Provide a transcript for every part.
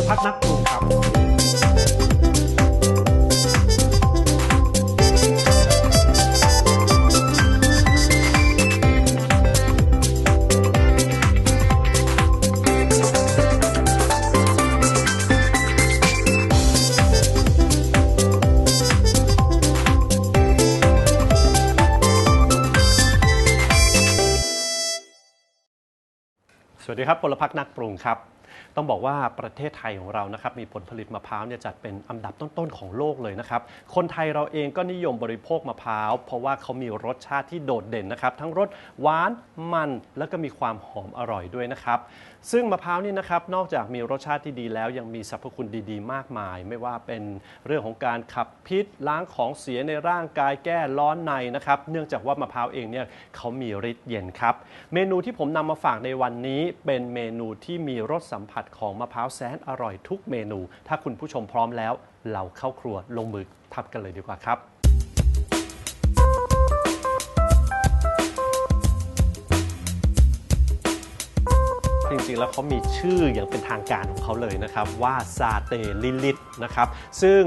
ลพัฒน์นักปรุงครับสวัสดีครับพลพักนักปรุงครับ ต้องบอกว่าประเทศไทยของเรานะครับมีผลผลิตมะพร้าวเนี่ยจัดเป็นอันดับต้นๆของโลกเลยนะครับ คนไทยเราเองก็นิยมบริโภคมะพร้าว เพราะว่าเขามีรสชาติที่โดดเด่นนะครับ ทั้งรสหวานมันแล้วก็มีความหอมอร่อยด้วยนะครับ ซึ่งมะพร้าวนี่นะครับนอกจากมีรสชาติที่ดีแล้วยังมีสรรพคุณดีๆ มากมาย ไม่ว่าเป็นเรื่องของการขับพิษล้างของเสียในร่างกายแก้ร้อนในนะครับ เนื่องจากว่ามะพร้าวเองเนี่ยเขามีฤทธิ์เย็นครับ เมนูที่ผมนำมาฝากในวันนี้เป็นเมนูที่มีรสสัมผัสของมะพร้าวแสนอร่อยทุกเมนู ถ้าคุณผู้ชมพร้อมแล้ว เราเข้าครัวลงมือทำกันเลยดีกว่าครับจริงๆ แล้วเขามีชื่ออย่างเป็นทางการของเขาเลยนะครับ ว่าซาเตลิลิตนะครับ ซึ่ง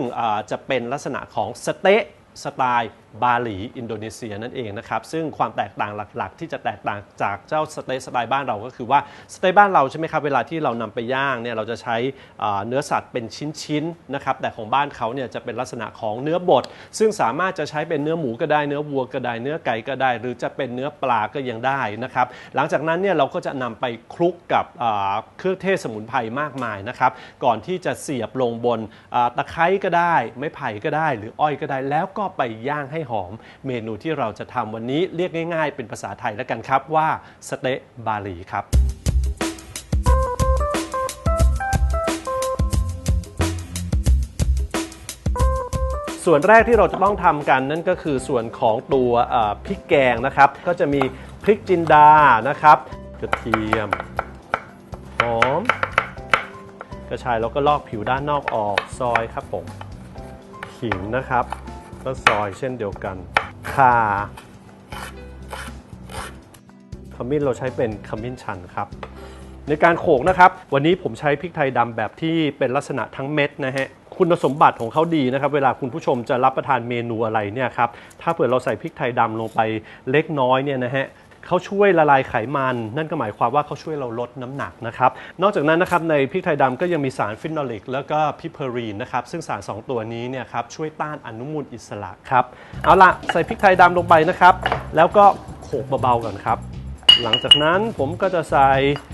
จะเป็นลักษณะของสเต๊ะ สไตล์บาหลีอินโดนีเซียนั่นเองนะครับ ซึ่งความแตกต่างหลักๆ ที่จะแตกต่างจากเจ้าสเต๊ะสไตล์บ้านเราก็คือว่าสเต๊ะบ้านเราใช่ไหมครับ เวลาที่เรานำไปย่างเนี่ยเราจะใช้เนื้อสัตว์เป็นชิ้นๆนะครับ แต่ของบ้านเขาเนี่ยจะเป็นลักษณะของเนื้อบด ซึ่งสามารถจะใช้เป็นเนื้อหมูก็ได้ เนื้อวัวก็ได้ เนื้อไก่ก็ได้ หรือจะเป็นเนื้อปลาก็ยังได้นะครับ หลังจากนั้นเนี่ยเราก็จะนำไปคลุกกับเครื่องเทศสมุนไพรมากมายนะครับ ก่อนที่จะเสียบลงบนตะไคร้ก็ได้ ไม้ไผ่ก็ได้ หรืออ้อยก็ได้ แล้วก็ไปย่างให้หอม เมนูที่เราจะทำวันนี้เรียกง่ายๆ เป็นภาษาไทยแล้วกันครับว่าสเต๊ะบาหลีครับส่วนแรกที่เราจะต้องทำกันนั่นก็คือส่วนของตัวพริกแกงนะครับ ก็จะมีพริกจินดานะครับกระเทียมหอม กระชายแล้วก็ลอกผิวด้านนอกออกซอยครับผมขิงนะครับ ก็ซอยเช่นเดียวกันข่าขมิ้นเราใช้เป็นขมิ้นชันครับ ในการโขลกนะครับ วันนี้ผมใช้พริกไทยดำแบบที่เป็นลักษณะทั้งเม็ดนะฮะคุณสมบัติของเขาดีนะครับ เวลาคุณผู้ชมจะรับประทานเมนูอะไรเนี่ยครับถ้าเผื่อเราใส่พริกไทยดำลงไปเล็กน้อยเนี่ยนะฮะ เขาช่วยละลายไขมัน นั่นก็หมายความว่าเขาช่วยเราลดน้ำหนักนะครับ นอกจากนั้นนะครับในพริกไทยดำก็ยังมีสารฟินอลิก แล้วก็พิเพอรีนนะครับ ซึ่งสาร 2 ตัวนี้เนี่ยครับช่วยต้านอนุมูลอิสระครับ เอาละใส่พริกไทยดำลงไปนะครับ แล้วก็โขลกเบาๆก่อนครับ หลังจากนั้นผมก็จะใส่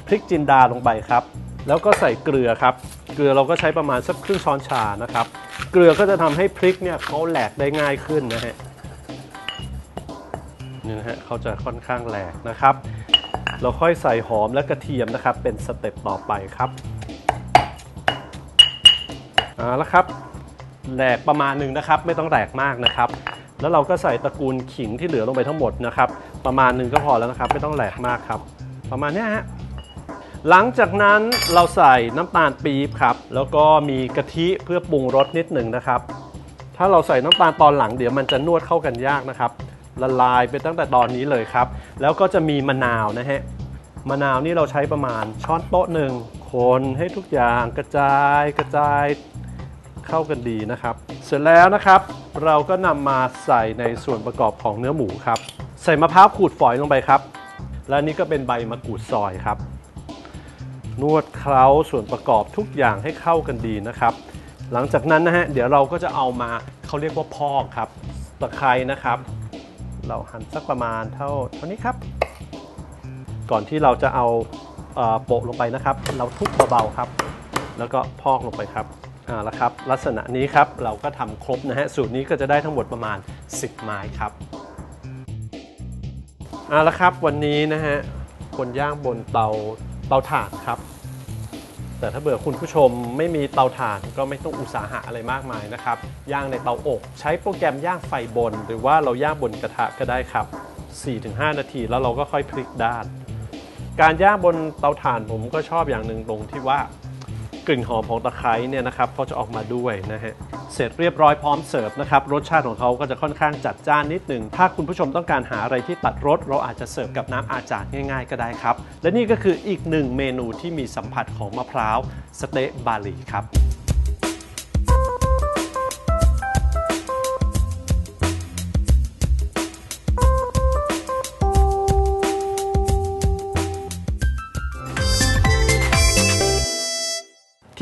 พริกจินดาลงไปครับ แล้วก็ใส่เกลือครับ เกลือเราก็ใช้ประมาณสักครึ่งช้อนชานะครับ เกลือก็จะทำให้พริกเนี่ยเขาแหลกได้ง่ายขึ้นนะฮะ นี่นะฮะเขาจะค่อนข้างแหลกนะครับ เราค่อยใส่หอมและกระเทียมนะครับ เป็นสเต็ปต่อไปครับเอาละครับแหลกประมาณหนึ่งนะครับ ไม่ต้องแหลกมากนะครับ แล้วเราก็ใส่ตระกูลขิงที่เหลือลงไปทั้งหมดนะครับ ประมาณหนึ่งก็พอแล้วนะครับ ไม่ต้องแหลกมากครับ ประมาณนี้ฮะหลังจากนั้นเราใส่น้ำตาลปี๊บครับ แล้วก็มีกะทิเพื่อปรุงรสนิดหนึ่งนะครับ ถ้าเราใส่น้ำตาลตอนหลังเดี๋ยวมันจะนวดเข้ากันยากนะครับ ละลายไปตั้งแต่ตอนนี้เลยครับ แล้วก็จะมีมะนาวนะฮะมะนาวนี่เราใช้ประมาณช้อนโต๊ะหนึ่งคนให้ทุกอย่างกระจายกระจายเข้ากันดีนะครับ เสร็จแล้วนะครับ เราก็นำมาใส่ในส่วนประกอบของเนื้อหมูครับ ใส่มะพร้าวขูดฝอยลงไปครับ และนี่ก็เป็นใบมะกรูดซอยครับ นวดเคล้าส่วนประกอบทุกอย่างให้เข้ากันดีนะครับ หลังจากนั้นนะฮะเดี๋ยวเราก็จะเอามาเขาเรียกว่าพอกครับตะไคร้นะครับ เราหั่นสักประมาณเท่าเท่านี้ครับ ก่อนที่เราจะเอาเอ่อโปะลงไปนะครับ เราทุบเบาๆครับ แล้วก็พอกลงไปครับอ่าแล้วครับ ลักษณะนี้ครับเราก็ทำครบนะฮะสูตรนี้ก็จะได้ทั้งหมดประมาณ 10 ไม้ครับเอาและครับวันนี้นะฮะคนย่างบนเตาเตาถ่านครับ แต่ถ้าเบื่อคุณผู้ชมไม่มีเตาถ่านก็ไม่ต้องอุตสาหะอะไรมากมายนะครับ ย่างในเตาอบ ใช้โปรแกรมย่างไฟบน หรือว่าเราย่างบนกระทะก็ได้ครับ 4-5 นาทีแล้วเราก็ค่อยพลิกด้าน การย่างบนเตาถ่านผมก็ชอบอย่างหนึ่งตรงที่ว่า กลิ่นหอมของตะไคร้เนี่ยนะครับก็จะออกมาด้วยนะฮะเสร็จเรียบร้อยพร้อมเสิร์ฟนะครับรสชาติของเขาก็จะค่อนข้างจัดจ้านนิดหนึ่งถ้าคุณผู้ชมต้องการหาอะไรที่ตัดรสเราอาจจะเสิร์ฟกับน้ำอาจารย์ง่าย ๆ ก็ได้ครับ และนี่ก็คืออีกหนึ่งเมนูที่มีสัมผัสของมะพร้าวสเต๊ะบาลีครับ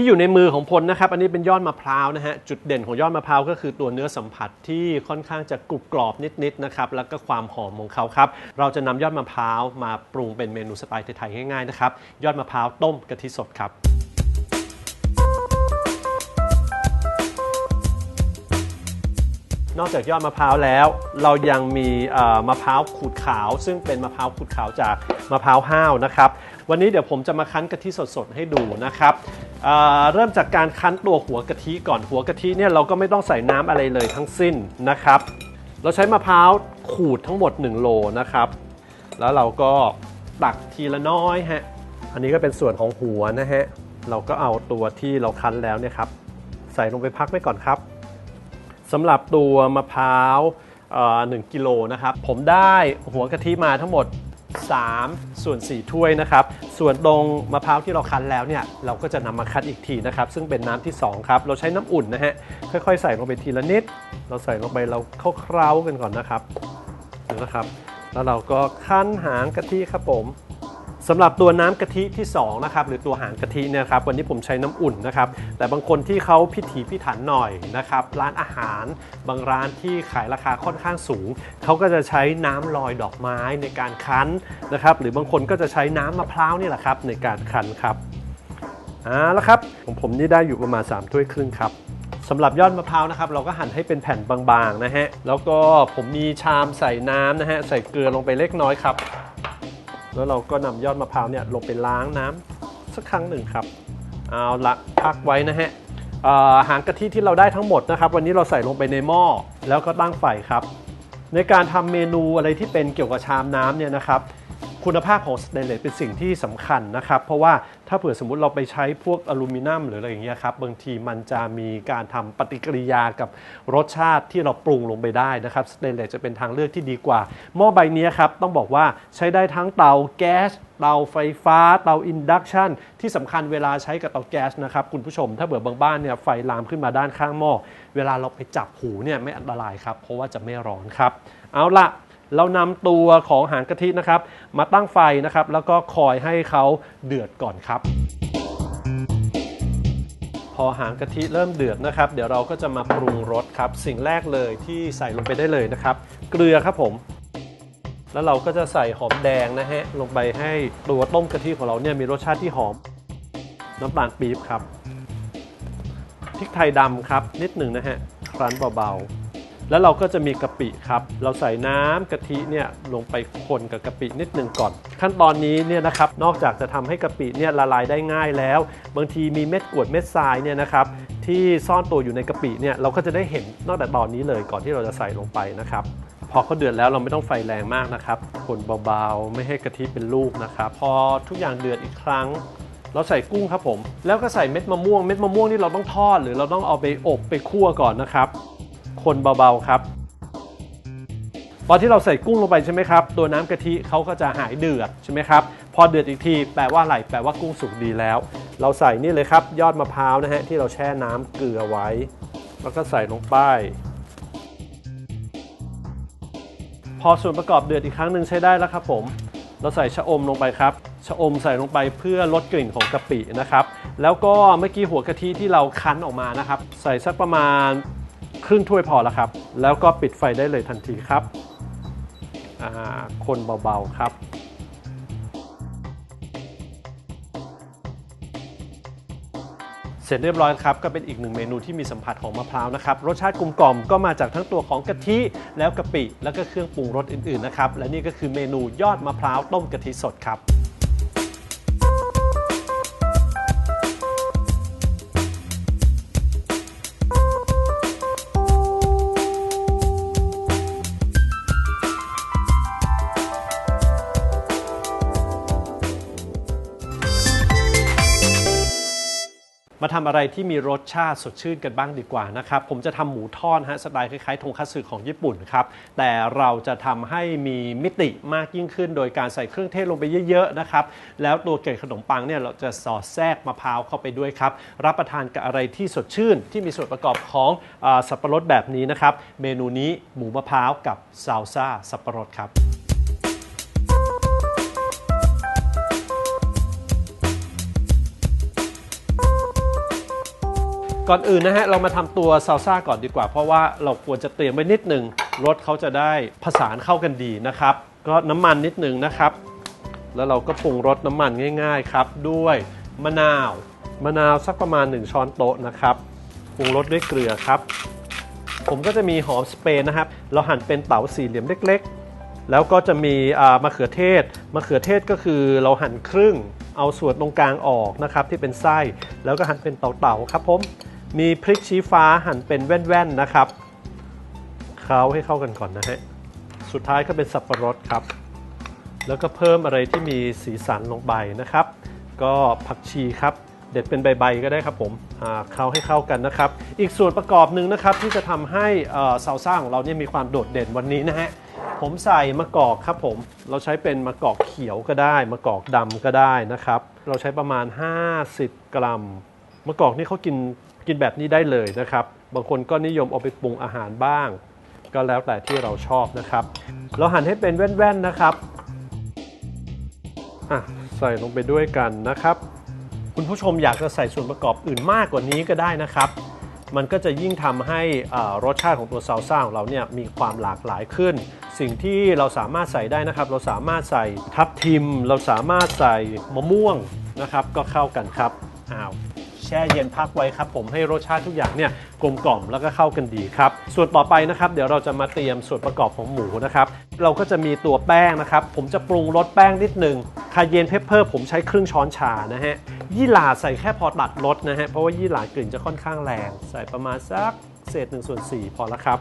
ที่อยู่ในมือของพลนะครับ อันนี้เป็นยอดมะพร้าวนะฮะ จุดเด่นของยอดมะพร้าวก็คือตัวเนื้อสัมผัสที่ค่อนข้างจะกรุบกรอบนิดๆนะครับ แล้วก็ความหอมของเขาครับ เราจะนำยอดมะพร้าวมาปรุงเป็นเมนูสไตล์ไทยๆง่ายๆนะครับ ยอดมะพร้าวต้มกะทิสดครับนอกจากยอดมะพร้าวแล้ว เรายังมีมะพร้าวขูดขาว ซึ่งเป็นมะพร้าวขูดขาวจากมะพร้าวห้าวนะครับ วันนี้เดี๋ยวผมจะมาคั้นกะทิสดๆให้ดูนะครับ เริ่มจากการคั้นตัวหัวกะทิก่อนหัวกะทิเนี่ยเราก็ไม่ต้องใส่น้ำอะไรเลยทั้งสิ้นนะครับ เราใช้มะพร้าวขูดทั้งหมด 1 โลนะครับ แล้วเราก็ตักทีละน้อยฮะอันนี้ก็เป็นส่วนของหัวนะฮะเราก็เอาตัวที่เราคั้นแล้วเนี่ยครับใส่ลงไปพักไว้ก่อนครับสำหรับตัวมะพร้าวเอ่อ1กิโลนะครับ ผมได้หัวกะทิมาทั้งหมด 3 ส่วน 4 ถ้วยนะครับ ส่วนตรงมะพร้าวที่เราคั้นแล้วเนี่ยเราก็จะนำมาคั้นอีกทีนะครับ ซึ่งเป็นน้ำที่ 2 ครับ เราใช้น้ำอุ่นนะฮะค่อยๆ ใส่ลงไปทีละนิด เราใส่ลงไปเราเคล้าๆกันก่อนนะครับนะครับ แล้วเราก็คั้นหางกะทิครับผม สำหรับตัวน้ำกะทิที่2นะครับหรือตัวหางกะทิเนี่ยครับวันนี้ผมใช้น้ำอุ่นนะครับแต่บางคนที่เขาพิถีพิถันหน่อยนะครับร้านอาหาร บางร้านที่ขายราคาค่อนข้างสูง เขาก็จะใช้น้ำลอยดอกไม้ในการคั้นนะครับหรือบางคนก็จะใช้น้ำมะพร้าวนี่แหละครับในการคั้นครับอ่าแล้วครับของผมนี่ได้อยู่ประมาณ3ถ้วยครึ่งครับสำหรับยอดมะพร้าวนะครับเราก็หั่นให้เป็นแผ่นบางๆนะฮะแล้วก็ผมมีชามใส่น้ำนะฮะใส่เกลือลงไปเล็กน้อยครับ แล้วเราก็นำยอดมะพร้าวเนี่ยลงไปล้างน้ำสักครั้งหนึ่งครับเอาละพักไว้นะฮะหางกะทิที่เราได้ทั้งหมดนะครับ วันนี้เราใส่ลงไปในหม้อแล้วก็ตั้งไฟครับ ในการทำเมนูอะไรที่เป็นเกี่ยวกับชามน้ำเนี่ยนะครับ คุณภาพของสเตนเลสเป็นสิ่งที่สำคัญนะครับ เพราะว่า ถ้าเผื่อสมมุติเราไปใช้พวกอลูมิเนียมหรืออะไรอย่างเงี้ยครับบางทีมันจะมีการทำปฏิกิริยากับรสชาติที่เราปรุงลงไปได้นะครับสเตนเลสจะเป็นทางเลือกที่ดีกว่า หม้อใบนี้ครับต้องบอกว่าใช้ได้ทั้งเตาแก๊สเตาไฟฟ้าเตาอินดักชันที่สำคัญเวลาใช้กับเตาแก๊สนะครับคุณผู้ชม ถ้าเบื่อบางบ้านเนี่ยไฟลามขึ้นมาด้านข้างหม้อเวลาเราไปจับหูเนี่ยไม่อันตรายครับเพราะว่าจะไม่ร้อนครับ เอาละ เรานำตัวของหางกะทินะครับ มาตั้งไฟนะครับ แล้วก็คอยให้เขาเดือดก่อนครับ พอหางกะทิเริ่มเดือดนะครับ เดี๋ยวเราก็จะมาปรุงรสครับ สิ่งแรกเลยที่ใส่ลงไปได้เลยนะครับ เกลือครับผม แล้วเราก็จะใส่หอมแดงนะฮะลงไปให้ตัวต้มกะทิของเราเนี่ยมีรสชาติที่หอม น้ำตาลปี๊บครับพริกไทยดำครับนิดหนึ่งนะฮะครั้นเบาๆ แล้วเราก็จะมีกะปิครับ เราใส่น้ำกะทิเนี่ยลงไปคนกับกะปินิดหนึ่งก่อน ขั้นตอนนี้เนี่ยนะครับนอกจากจะทำให้กะปิเนี่ยละลายได้ง่ายแล้ว บางทีมีเม็ดกรวดเม็ดทรายเนี่ยนะครับที่ซ่อนตัวอยู่ในกะปิเนี่ยเราก็จะได้เห็นนอกจากตอนนี้เลยก่อนที่เราจะใส่ลงไปนะครับพอเขาเดือดแล้วเราไม่ต้องไฟแรงมากนะครับคนเบาๆ ไม่ให้กะทิเป็นลูกนะครับ พอทุกอย่างเดือดอีกครั้ง เราใส่กุ้งครับผม แล้วก็ใส่เม็ดมะม่วง เม็ดมะม่วงนี่เราต้องทอด หรือเราต้องเอาไปอบไปคั่วก่อนนะครับ คนเบาๆครับพอที่เราใส่กุ้งลงไปใช่ไหมครับ ตัวน้ำกะทิเขาก็จะหายเดือดใช่ไหมครับ พอเดือดอีกทีแปลว่าอะไรแปลว่ากุ้งสุกดีแล้ว เราใส่นี่เลยครับ ยอดมะพร้าวนะฮะที่เราแช่น้ำเกลือไว้ แล้วก็ใส่ลงไปพอส่วนประกอบเดือดอีกครั้งหนึ่งใช้ได้แล้วครับผม เราใส่ชะอมลงไปครับ ชะอมใส่ลงไปเพื่อลดกลิ่นของกะปินะครับ แล้วก็เมื่อกี้หัวกะทิที่เราคั้นออกมานะครับ ใส่สักประมาณ ครึ่งถ้วยพอแล้วครับ แล้วก็ปิดไฟได้เลยทันทีครับคนเบาๆครับเสร็จเรียบร้อยครับก็เป็นอีกหนึ่งเมนูที่มีสัมผัสของมะพร้าวนะครับรสชาติกลมกล่อมก็มาจากทั้งตัวของกะทิแล้วกะปิ แล้วก็เครื่องปรุงรสอื่นๆนะครับและนี่ก็คือเมนูยอดมะพร้าวต้มกะทิสดครับ มาทำอะไรที่มีรสชาติสดชื่นกันบ้างดีกว่านะครับ ผมจะทำหมูทอดฮะสไตล์คล้ายๆทงคัตสึของญี่ปุ่นครับ แต่เราจะทำให้มีมิติมากยิ่งขึ้น โดยการใส่เครื่องเทศลงไปเยอะๆนะครับ แล้วตัวเกล็ดขนมปังเนี่ยเราจะสอดแทรกมะพร้าวเข้าไปด้วยครับ รับประทานกับอะไรที่สดชื่น ที่มีส่วนประกอบของอสับปะรดแบบนี้นะครับ เมนูนี้หมูมะพร้าวกับซาลซ่าสับปะรดครับ ก่อนอื่นนะฮะเรามาทำตัวซาลซ่าก่อนดีกว่า เพราะว่าเราควรจะเตรียมไว้นิดหนึ่งรสเขาจะได้ผสานเข้ากันดีนะครับ ก็น้ำมันนิดหนึ่งนะครับ แล้วเราก็ปรุงรสน้ำมันง่าย ๆ ครับ ด้วยมะนาว มะนาวสักประมาณ 1 ช้อนโต๊ะนะครับปรุงรสด้วยเกลือครับ ผมก็จะมีหอมสเปนนะครับ เราหั่นเป็นเต๋าสี่เหลี่ยมเล็ก ๆ แล้วก็จะมีมะเขือเทศมะเขือเทศก็คือเราหั่นครึ่ง เอาส่วนตรงกลางออกนะครับที่เป็นไส้แล้วก็หั่นเป็นเต๋าๆครับผมมีพริกชี้ฟ้าหั่นเป็นแว่นๆนะครับเคล้าให้เข้ากันก่อนนะฮะสุดท้ายก็เป็นสับปะรดครับ แล้วก็เพิ่มอะไรที่มีสีสันลงไปนะครับ ก็ผักชีครับ เด็ดเป็นใบๆก็ได้ครับผมเคล้าให้เข้ากันนะครับ อีกส่วนประกอบหนึ่งนะครับที่จะทำให้เอ่อซาลซ่าของเราเนี่ยมีความโดดเด่นวันนี้นะฮะผมใส่มะกอกครับผม เราใช้เป็นมะกอกเขียวก็ได้มะกอกดำก็ได้นะครับ เราใช้ประมาณ 50 กรัมมะกอกนี่เขากินกินแบบนี้ได้เลยนะครับ บางคนก็นิยมเอาไปปรุงอาหารบ้าง ก็แล้วแต่ที่เราชอบนะครับ เราหั่นให้เป็นแว่นๆนะครับอะใส่ลงไปด้วยกันนะครับ คุณผู้ชมอยากจะใส่ส่วนประกอบอื่นมากกว่านี้ก็ได้นะครับ มันก็จะยิ่งทำให้รสชาติของตัวซาลซ่าของเราเนี่ยมีความหลากหลายขึ้น สิ่งที่เราสามารถใส่ได้นะครับ เราสามารถใส่ทับทิม เราสามารถใส่มะม่วงนะครับ ก็เข้ากันครับอ้าว ช่เย็นพักไว้ครับผมให้รสชาติทุกอย่างเนี่ยกลมกล่อมแล้วก็เข้ากันดีครับส่วนต่อไปนะครับ เดี๋ยวเราจะมาเตรียมส่วนประกอบของหมูนะครับเราก็จะมีตัวแป้งนะครับผมจะปรุงรสแป้งนิดหนึ่งคาเยนเพปเปอร์ผมใช้ครึ่งช้อนชานะฮะยี่หร่าใส่แค่พอตัดรสนะฮะเพราะว่ายี่หร่ากลิ่นจะค่อนข้างแรง ใส่ประมาณสักเศษ1ส่วน4พอแล้วครับ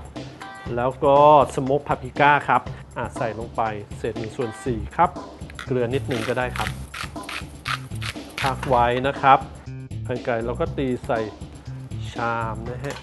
แล้วก็สโมกพาปริก้าครับอะใส่ลงไปเศษ1ส่วน4ครับ เกลือนิดนึงก็ได้ครับพักไว้นะครับ กันไก่เราก็ตีใส่ชามนะฮะ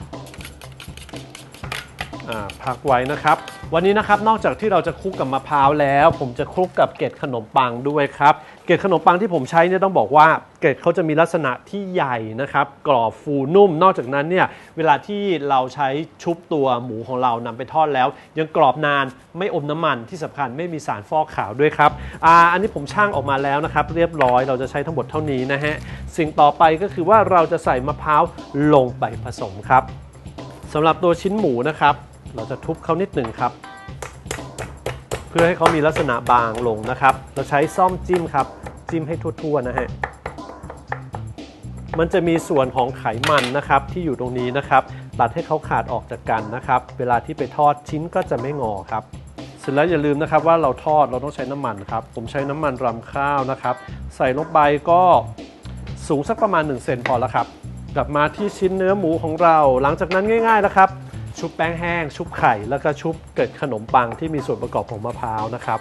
อ่าพักไว้นะครับ วันนี้นะครับนอกจากที่เราจะคลุกกับมะพร้าวแล้ว ผมจะคลุกกับเกล็ดขนมปังด้วยครับ เกล็ดขนมปังที่ผมใช้เนี่ยต้องบอกว่าเกล็ดเขาจะมีลักษณะที่ใหญ่นะครับ กรอบฟูนุ่ม นอกจากนั้นเนี่ยเวลาที่เราใช้ชุบตัวหมูของเรานำไปทอดแล้ว ยังกรอบนานไม่อมน้ำมันที่สำคัญไม่มีสารฟอกขาวด้วยครับอ่าอันนี้ผมช่างออกมาแล้วนะครับ เรียบร้อยเราจะใช้ทั้งหมดเท่านี้นะฮะสิ่งต่อไปก็คือว่าเราจะใส่มะพร้าวลงไปผสมครับสำหรับตัวชิ้นหมูนะครับ เราจะทุบเขานิดหนึ่งครับ พื่อให้เขามีลักษณะบางลงนะครับ เราใช้ซ่อมจิ้มครับ จิ้มให้ทั่วๆนะฮะมันจะมีส่วนของไขมันนะครับที่อยู่ตรงนี้นะครับ ตัดให้เขาขาดออกจากกันนะครับ เวลาที่ไปทอดชิ้นก็จะไม่งอครับ เสร็จแล้วอย่าลืมนะครับว่าเราทอดเราต้องใช้น้ำมันครับ ผมใช้น้ำมันรำข้าวนะครับ ใส่ลงไปก็สูงสักประมาณ1เซนพอแล้วครับ กลับมาที่ชิ้นเนื้อหมูของเรา หลังจากนั้นง่ายๆนะครับ ชุบแป้งแห้ง ชุบไข่ แล้วก็ชุบเกล็ดขนมปังที่มีส่วนประกอบของมะพร้าวนะครับ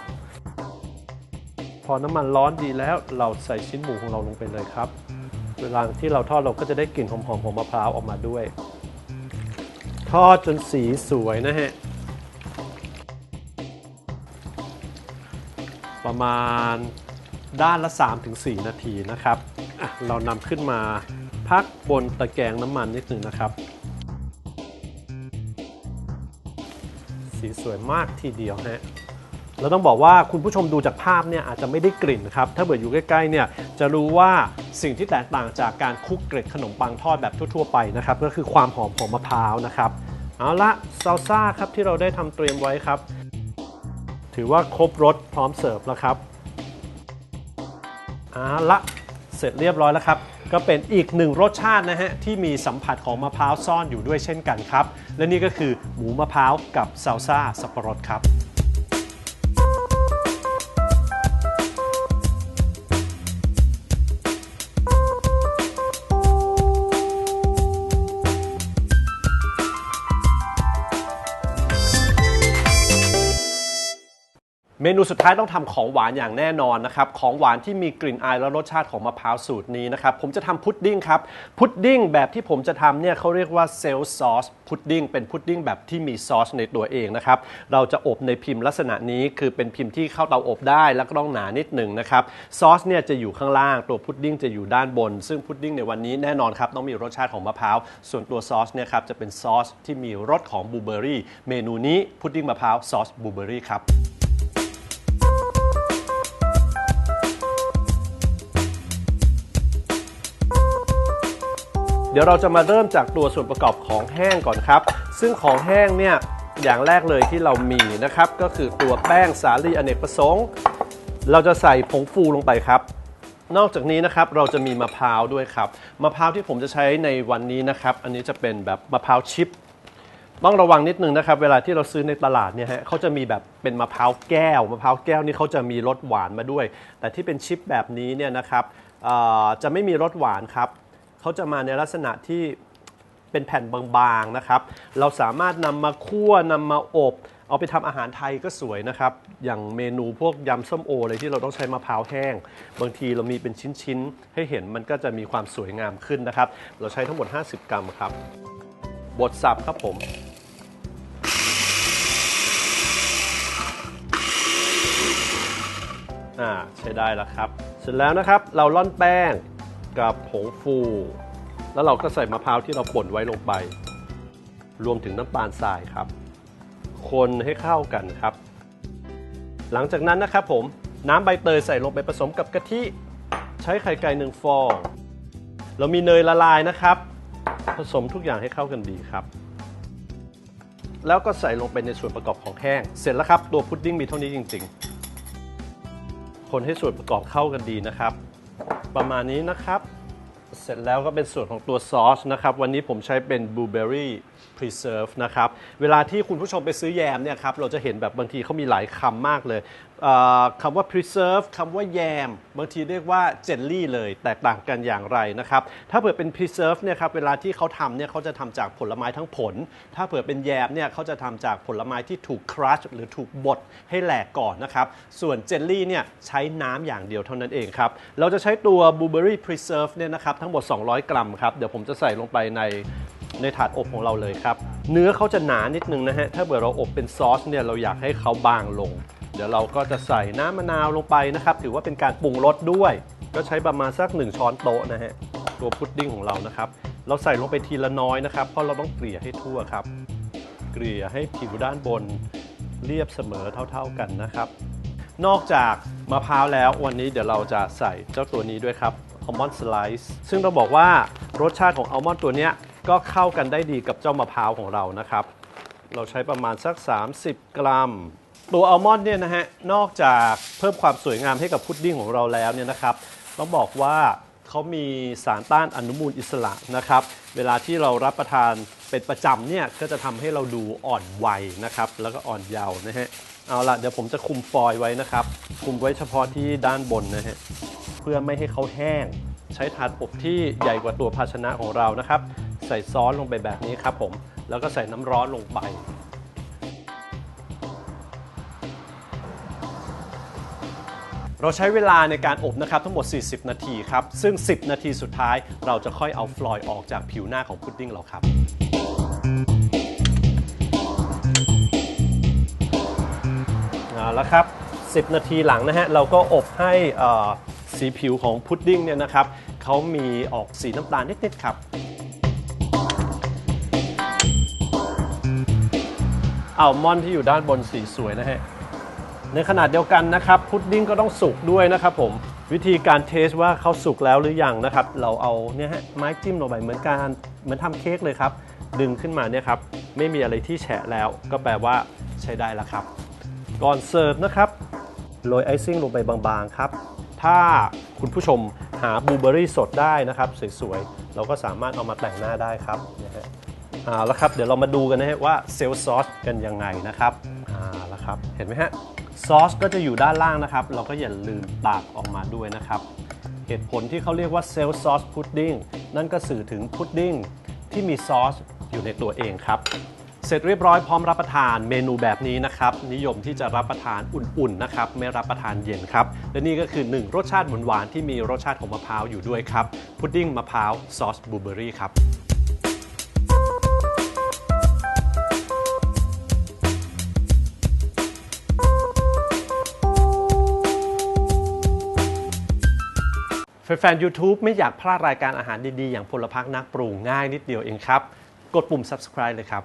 พอน้ำมันร้อนดีแล้วเราใส่ชิ้นหมูของเราลงไปเลยครับ เวลาที่เราทอดเราก็จะได้กลิ่นหอมๆของมะพร้าวออกมาด้วย ทอดจนสีสวยนะฮะ ประมาณด้านละ 3-4 นาทีนะครับ เรานำขึ้นมาพักบนตะแกรงน้ำมันนิดหนึ่งนะครับ สีสวยมากทีเดียวฮะเราต้องบอกว่าคุณผู้ชมดูจากภาพเนี่ยอาจจะไม่ได้กลิ่นครับ ถ้าเบิดอยู่ใกล้ๆเนี่ยจะรู้ว่าสิ่งที่แตกต่างจากการคุกเกล็ดขนมปังทอดแบบทั่วๆไปนะครับ ก็คือความหอมของมะพร้าวนะครับ เอาละซาลซ่าครับที่เราได้ทำเตรียมไว้ครับ ถือว่าครบรสพร้อมเสิร์ฟแล้วครับเอาละ เสร็จเรียบร้อยแล้วครับ ก็เป็นอีกหนึ่งรสชาตินะฮะ ที่มีสัมผัสของมะพร้าวซ่อนอยู่ด้วยเช่นกันครับ และนี่ก็คือหมูมะพร้าวกับซาลซ่าสับปะรดครับ เมนูสุดท้ายต้องทำของหวานอย่างแน่นอนนะครับ ของหวานที่มีกลิ่นอายและรสชาติของมะพร้าวสูตรนี้นะครับ ผมจะทำพุดดิ้งครับ พุดดิ้งแบบที่ผมจะทำเนี่ยเขาเรียกว่าเซลซอสพุดดิ้งเป็นพุดดิ้งแบบที่มีซอสในตัวเองนะครับ เราจะอบในพิมพ์ลักษณะนี้คือเป็นพิมพ์ที่เข้าเตาอบได้แล้วก็ต้องหนานิดหนึ่งนะครับ ซอสเนี่ยจะอยู่ข้างล่างตัวพุดดิ้งจะอยู่ด้านบน ซึ่งพุดดิ้งในวันนี้แน่นอนครับต้องมีรสชาติของมะพร้าวส่วนตัวซอสเนี่ยครับจะเป็นซอสที่มีรสของบลูเบอร์รี่เมนูนี้พุดดิ้งมะพร้าวซอสบลูเบอร์รี่ครับ ดี๋ยวเราจะมาเริ่มจากตัวส่วนประกอบของแห้งก่อนครับ ซึ่งของแห้งเนี่ยอย่างแรกเลยที่เรามีนะครับ ก็คือตัวแป้งสาลีอเนกประสงค์ เราจะใส่ผงฟูลงไปครับ นอกจากนี้นะครับเราจะมีมะพร้าวด้วยครับมะพร้าวที่ผมจะใช้ในวันนี้นะครับ อันนี้จะเป็นแบบมะพร้าวชิปต้องระวังนิดนึงนะครับเวลาที่เราซื้อในตลาดเนี่ยฮะเขาจะมีแบบเป็นมะพร้าวแก้วมะพร้าวแก้วนี่เขาจะมีรสหวานมาด้วย แต่ที่เป็นชิปแบบนี้เนี่ยนะครับจะไม่มีรสหวานครับ เขาจะมาในลักษณะที่เป็นแผ่นบางๆนะครับ เราสามารถนำมาคั่วนำมาอบ เอาไปทำอาหารไทยก็สวยนะครับ อย่างเมนูพวกยำส้มโอเลยที่เราต้องใช้มะพร้าวแห้ง บางทีเรามีเป็นชิ้นๆ ให้เห็นมันก็จะมีความสวยงามขึ้นนะครับ เราใช้ทั้งหมด 50 กรัมครับ บดสับครับผมอ่าใช้ได้แล้วครับ เสร็จแล้วนะครับ เราล่อนแป้ง กับผงฟู แล้วเราก็ใส่มะพร้าวที่เราป่นไว้ลงไป รวมถึงน้ำตาลทรายครับ คนให้เข้ากันครับ หลังจากนั้นนะครับผมน้ำใบเตยใส่ลงไปผสมกับกะทิ ใช้ไข่ไก่หนึ่งฟอง เรามีเนยละลายนะครับ ผสมทุกอย่างให้เข้ากันดีครับ แล้วก็ใส่ลงไปในส่วนประกอบของแห้ง เสร็จแล้วครับ ตัวพุดดิ้งมีเท่านี้จริง ๆ คนให้ส่วนประกอบเข้ากันดีนะครับ ประมาณนี้นะครับ เสร็จแล้วก็เป็นส่วนของตัวซอสนะครับ วันนี้ผมใช้เป็นบลูเบอร์รี่ preserve นะครับ เวลาที่คุณผู้ชมไปซื้อแยมเนี่ยครับ เราจะเห็นแบบบางทีเขามีหลายคำมากเลยเอ่อคำว่า preserve คำว่าแยม บางทีเรียกว่า jelly เลย แตกต่างกันอย่างไรนะครับ ถ้าเผื่อเป็น preserve เนี่ยครับ เวลาที่เขาทำเนี่ยเขาจะทำจากผลไม้ทั้งผล ถ้าเผื่อเป็นแยมเนี่ยเขาจะทำจากผลไม้ที่ถูก crush หรือถูกบดให้แหลกก่อนนะครับ ส่วน jelly เนี่ยใช้น้ำอย่างเดียวเท่านั้นเองครับ เราจะใช้ตัว blueberry preserve เนี่ยนะครับทั้งหมด 200 กรัมครับ เดี๋ยวผมจะใส่ลงไปใน ในถาดอบของเราเลยครับ เนื้อเขาจะหนานิดนึงนะฮะ ถ้าเกิดเราอบเป็นซอสเนี่ยเราอยากให้เขาบางลง เดี๋ยวเราก็จะใส่น้ำมะนาวลงไปนะครับ ถือว่าเป็นการปรุงรสด้วย ก็ใช้ประมาณสัก 1 ช้อนโต๊ะนะฮะ ตัวพุดดิ้งของเรานะครับ เราใส่ลงไปทีละน้อยนะครับ เพราะเราต้องเกลี่ยให้ทั่วครับ เกลี่ยให้ผิวด้านบนเรียบเสมอเท่า ๆกันนะครับ นอกจากมะพร้าวแล้ววันนี้เดี๋ยวเราจะใส่เจ้าตัวนี้ด้วยครับอัลมอนด์สไลซ์ซึ่งเราบอกว่ารสชาติของอัลมอนด์ตัวเนี้ย ก็เข้ากันได้ดีกับเจ้ามะพร้าวของเรานะครับ เราใช้ประมาณสัก 30 กรัม ตัวอัลมอนด์เนี่ยนะฮะนอกจากเพิ่มความสวยงามให้กับพุดดิ้งของเราแล้วเนี่ยนะครับต้องบอกว่าเขามีสารต้านอนุมูลอิสระนะครับ เวลาที่เรารับประทานเป็นประจำเนี่ยก็จะทำให้เราดูอ่อนวัยนะครับ แล้วก็อ่อนเยาว์นะฮะเอาละเดี๋ยวผมจะคุมฟอยล์ไว้นะครับ คุมไว้เฉพาะที่ด้านบนนะฮะเพื่อไม่ให้เขาแห้ง ใช้ถาดอบที่ใหญ่กว่าตัวภาชนะของเรานะครับ ใส่ซอสลงไปแบบนี้ครับผม แล้วก็ใส่น้ำร้อนลงไป เราใช้เวลาในการอบนะครับทั้งหมด 40 นาทีครับ ซึ่ง 10 นาทีสุดท้ายเราจะค่อยเอาฟลอยล์ออกจากผิวหน้าของพุดดิ้งเราครับเอาละครับ 10 นาทีหลังนะฮะ เราก็อบให้สีผิวของพุดดิ้งเนี่ยนะครับเขามีออกสีน้ำตาลนิดๆครับ อัลมอนด์ที่อยู่ด้านบนสีสวยนะฮะ ในขณะเดียวกันนะครับพุดดิ้งก็ต้องสุกด้วยนะครับผม วิธีการเทสว่าเขาสุกแล้วหรือยังนะครับ เราเอาเนี่ยฮะไม้จิ้มลงไปเหมือนการเหมือนทำเค้กเลยครับ ดึงขึ้นมาเนี่ยครับไม่มีอะไรที่แฉะแล้ว ก็แปลว่าใช้ได้แล้วครับ ก่อนเสิร์ฟนะครับโรยไอซิ่งลงไปบางๆครับ ถ้าคุณผู้ชมหาบลูเบอร์รี่สดได้นะครับ สวยๆ เราก็สามารถเอามาแต่งหน้าได้ครับนะฮะ เอาละครับเดี๋ยวเรามาดูกันนะฮะว่าเซลล์ซอสกันยังไงนะครับเอาละครับเห็นไหมฮะซอสก็จะอยู่ด้านล่างนะครับ เราก็อย่าลืมตากออกมาด้วยนะครับ เหตุผลที่เขาเรียกว่าเซลล์ซอสพุดดิ้งนั่นก็สื่อถึงพุดดิ้งที่มีซอสอยู่ในตัวเองครับ เสร็จเรียบร้อยพร้อมรับประทานเมนูแบบนี้นะครับ นิยมที่จะรับประทานอุ่นๆนะครับ ไม่รับประทานเย็นครับ และนี่ก็คือ 1 รสชาติหวานๆที่มีรสชาติของมะพร้าวอยู่ด้วยครับพุดดิ้งมะพร้าวซอสบลูเบอรี่ครับ แฟนๆ YouTube ไม่อยากพลาดรายการอาหารดีๆ อย่างพลพักนักปรุงง่ายนิดเดียวเองครับ กดปุ่ม subscribe เลยครับ